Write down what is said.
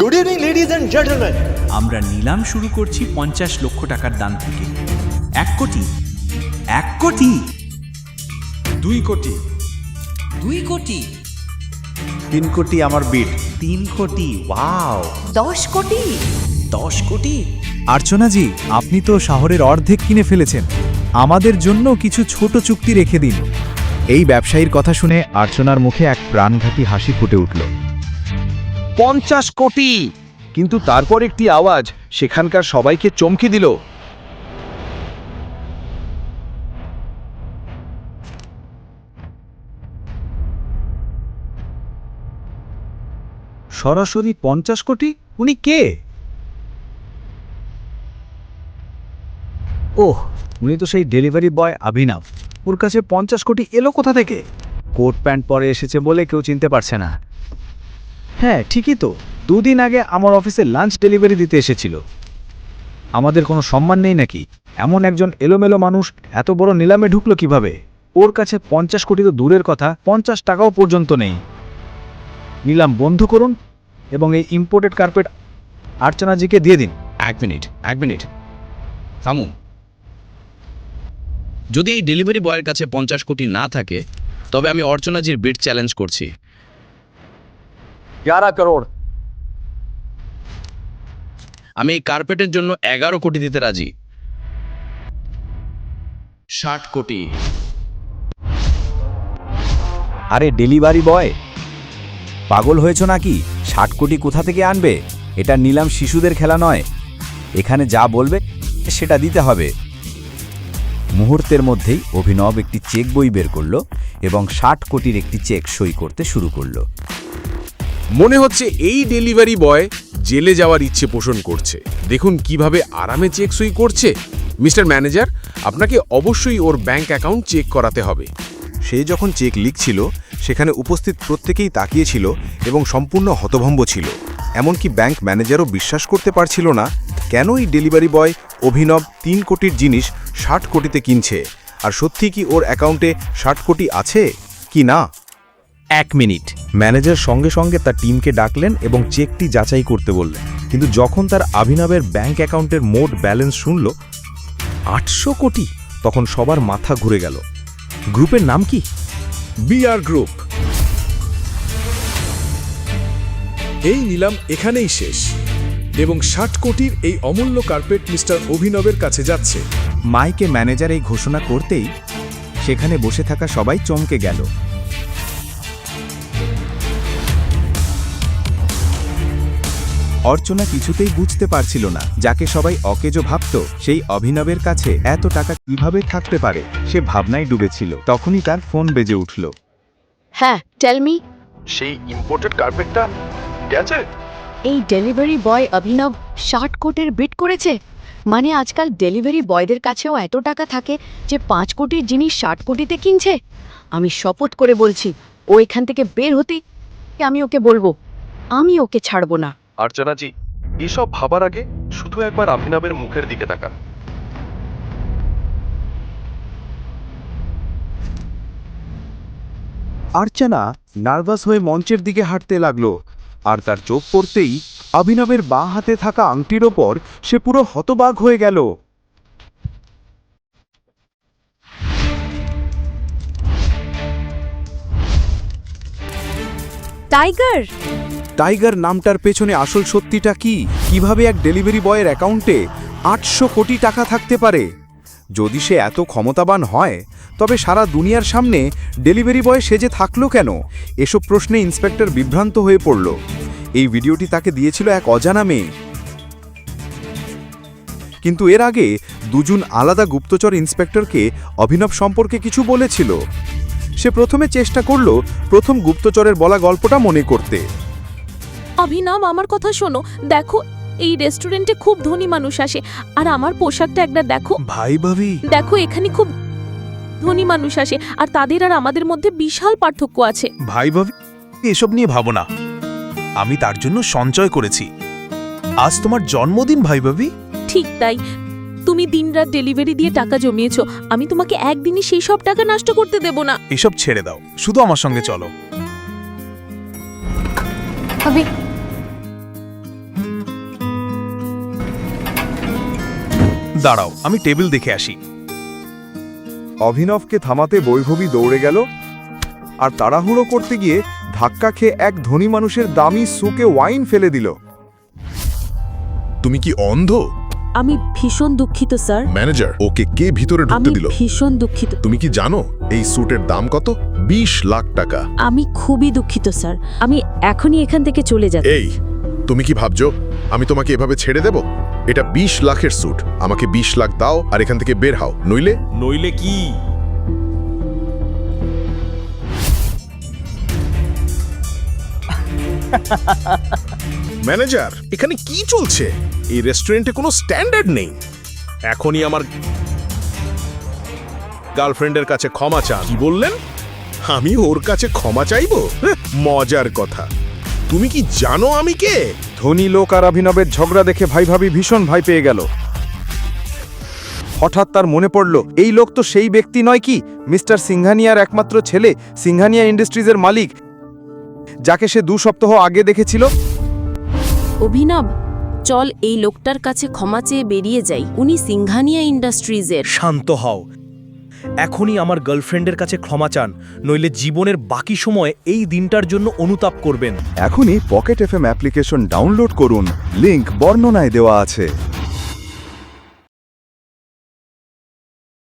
Good evening ladies and gentleman আমরা নিলাম শুরু করছি পঞ্চাশ লক্ষ টাকার দান থেকে। এক কোটি? এক কোটি? দুই কোটি। দুই কোটি? তিন কোটি আমার বিট। তিন কোটি ওয়াও। দশ কোটি? দশ কোটি? আর্চনাজি আপনি তো শহরের অর্ধেক কিনে ফেলেছেন। আমাদের জন্য কিছু ছোট চুক্তি রেখে দিন। এই ব্যবসায়ীর কথা শুনে আর্চনার মুখে এক প্রাণঘাতী হাসি ফুটে উঠল। পঞ্চাশ কোটি। কিন্তু তারপর একটি আওয়াজ, সেখানকার সবাইকে চমকে দিল। সরাসরি পঞ্চাশ কোটি? উনি কে? ওহ, উনি তো সেই ডেলিভারি বয় অভিনব ওর কাছে পঞ্চাশ কোটি এলো কোথা থেকে? কোট প্যান্ট পরে এসেছে বলে কেউ চিনতে পারছে না। হ্যাঁ ঠিকই তো। দুদিন আগে আমার অফিসে লাঞ্চ ডেলিভারি দিতে এসেছিল। আমাদের কোনো সম্মান নেই নাকি? এমন একজন এলোমেলো মানুষ এত বড় নিলামে ঢুকলো কীভাবে? ওর কাছে পঞ্চাশ কোটি তো দূরের কথা, পঞ্চাশ টাকাও পর্যন্ত নেই। নিলাম বন্ধ করুন এবং এই ইম্পোর্টেড কার্পেট আর্চনাজিকে দিয়ে দিন। এক মিনিট এক মিনিট। থামুন যদি এই ডেলিভারি বয়ের কাছে পঞ্চাশ কোটি না থাকে, তবে আমি অর্চনাজির বিট চ্যালেঞ্জ করছি। গ্যারা করোড় আমি এই কার্পেটের জন্য এগারো কোটি দিতে রাজি। ষাট কোটি। আরে ডেলিভারি বয় পাগল হয়েছ নাকি? ষাট কোটি কোথা থেকে আনবে? এটা নিলাম শিশুদের খেলা নয়। এখানে যা বলবে সেটা দিতে হবে। মুহূর্তের মধ্যেই অভিনব একটি চেক বই বের করল এবং ষাট কোটির একটি চেক সই করতে শুরু করল। মনে হচ্ছে এই ডেলিভারি বয় জেলে যাওয়ার ইচ্ছে পোষণ করছে। দেখুন কীভাবে আরামে চেক সই করছে। মিস্টার ম্যানেজার, আপনাকে অবশ্যই ওর ব্যাংক অ্যাকাউন্ট চেক করাতে হবে। সে যখন চেক লিখছিল, সেখানে উপস্থিত প্রত্যেকেই তাকিয়েছিল এবং সম্পূর্ণ হতভম্ব ছিল। এমনকি ব্যাংক ম্যানেজারও বিশ্বাস করতে পারছিল না, কেন এই ডেলিভারি বয় অভিনব তিন কোটির জিনিস ষাট কোটিতে কিনছে? আর সত্যি কি ওর অ্যাকাউন্টে ষাট কোটি আছে? কি না? এক মিনিট। ম্যানেজার সঙ্গে সঙ্গে তার টিমকে ডাকলেন এবং চেকটি যাচাই করতে বললেন। কিন্তু যখন তার অভিনবের ব্যাংক অ্যাকাউন্টের মোট ব্যালেন্স শুনল আটশো কোটি! তখন সবার মাথা ঘুরে গেল। গ্রুপের নাম কি? B R group. এই নিলাম এখানেই শেষ। এবং ষাট কোটির এই অমূল্য কার্পেট মিস্টার অভিনবের কাছে যাচ্ছে। মাইকে ম্যানেজার এই ঘোষণা করতেই সেখানে বসে থাকা সবাই চমকে গেল। অর্চনা কিছুতেই বুঝতে পারছিল না যাকে সবাই অকেজো ভাবত সেই অভিনবের কাছে এত টাকা কীভাবে থাকতে পারে সে ভাবনায় ডুবেছিল। তখনই তার ফোন বেজে উঠল। হ্যাঁ টেল মি সেই ইম্পোর্টেড কার্পেটটা গেছে এই ডেলিভারি বয় অভিনব ষাট কোটির বিট করেছে? মানে আজকাল ডেলিভারি বয়দের কাছেও এত টাকা থাকে যে পাঁচ কোটির জিনিস ষাট কোটিতে কিনছে? আমি শপথ করে বলছি ও এখান থেকে বের হতেই আমি ওকে বলব। আমি ওকে ছাড়বো না। আর্চনাজি এসব ভাবার আগে শুধু একবার অভিনবের মুখের দিকে তাকান। আর্চনা নার্ভাস হয়ে মঞ্চের দিকে হাঁটতে লাগল আর তার চোখ পড়তেই অভিনবের বাঁ হাতে থাকা আংটির ওপর সে পুরো হতবাক হয়ে গেল। টাইগার! টাইগার নামটার পেছনে আসল সত্যিটা কি? কীভাবে এক ডেলিভারি বয়ের অ্যাকাউন্টে আটশো কোটি টাকা থাকতে পারে? যদি সে এত ক্ষমতাবান হয়, তবে সারা দুনিয়ার সামনে ডেলিভারি বয় সেজে থাকল কেন? এসব প্রশ্নে ইন্সপেক্টর বিভ্রান্ত হয়ে পড়ল। এই ভিডিওটি তাকে দিয়েছিল এক অজানা মেয়ে। কিন্তু এর আগে দুজন আলাদা গুপ্তচর ইন্সপেক্টরকে অভিনব সম্পর্কে কিছু বলেছিল। সে প্রথমে চেষ্টা করল প্রথম গুপ্তচরের বলা গল্পটা মনে করতে। অভিনব আমার কথা শোনো। দেখো এই রেস্টুরেন্টে খুব ধনী মানুষ আসে। আর আমার পোশাকটা একটা দেখো। ভাই ভাবি। দেখো এখানে খুব ধনী মানুষ আসে। আর তাদের আর আমাদের মধ্যে বিশাল পার্থক্য আছে। ভাই ভাবি এসব নিয়ে ভাবো না। আমি তার জন্য সঞ্চয় করেছি। আজ তোমার জন্মদিন ভাই ভাবি। ঠিক তাই। তুমি দিনরাত ডেলিভারি দিয়ে টাকা জমিয়েছো। আমি তোমাকে একদিনই সেই সব টাকা নষ্ট করতে দেব না। এসব ছেড়ে দাও। শুধু আমার সঙ্গে চলো। দাঁড়াও আমি টেবিল দেখে আসি। অভিনবকে থামাতে বৈভবী দৌড়ে গেল আর তাড়াহুড়ো করতে গিয়ে ধাক্কা খেয়ে এক ধনী মানুষের দামি সুকে ওয়াইন ফেলে দিল। তুমি কি অন্ধ? আমি ভীষণ দুঃখিত স্যার। ম্যানেজার ওকে কে ভিতরে আমি ঢুকতে দিল? ভীষণ দুঃখিত। তুমি কি জানো এই স্যুটের দাম কত? বিশ লাখ টাকা। আমি খুবই দুঃখিত স্যার। আমি এখনই এখান থেকে চলে যাচ্ছি। এই তুমি কি ভাবছ আমি তোমাকে এভাবে ছেড়ে দেব? এটা বিশ লাখের স্যুট আমাকে বিশ লাখ দাও আর এখান থেকে বের হও। নইলে? নইলে কি? ম্যানেজার এখানে কি চলছে? এই রেস্টুরেন্টে কোনো স্ট্যান্ডার্ড নেই। এখনই আমার গার্লফ্রেন্ডের কাছে ক্ষমা চান। কি বললেন? আমি ওর কাছে ক্ষমা চাইব? মজার কথা। তুমি কি জানো আমি কে? ধনী লোক আর অভিনবের ঝগড়া দেখে ভাই ভাবি ভীষণ ভয় পেয়ে গেল। হঠাৎ তার মনে পড়ল এই লোক তো সেই ব্যক্তি নয় কি? মিস্টার সিংহানিয়ার একমাত্র ছেলে সিংহানিয়া ইন্ডাস্ট্রিজের মালিক যাকে সে দু সপ্তাহ আগে দেখেছিল। অভিনব চল এই লোকটার কাছে ক্ষমা চেয়ে বেরিয়ে যাই। উনি সিংহানিয়া ইন্ডাস্ট্রিজের। শান্ত হও এখনই আমার গার্লফ্রেন্ডের কাছে ক্ষমা চান, নইলে জীবনের বাকি সময় এই দিনটার জন্য অনুতাপ করবেন। এখনই পকেট এফএম অ্যাপ্লিকেশন ডাউনলোড করুন, লিংক বর্ণনায় দেওয়া আছে।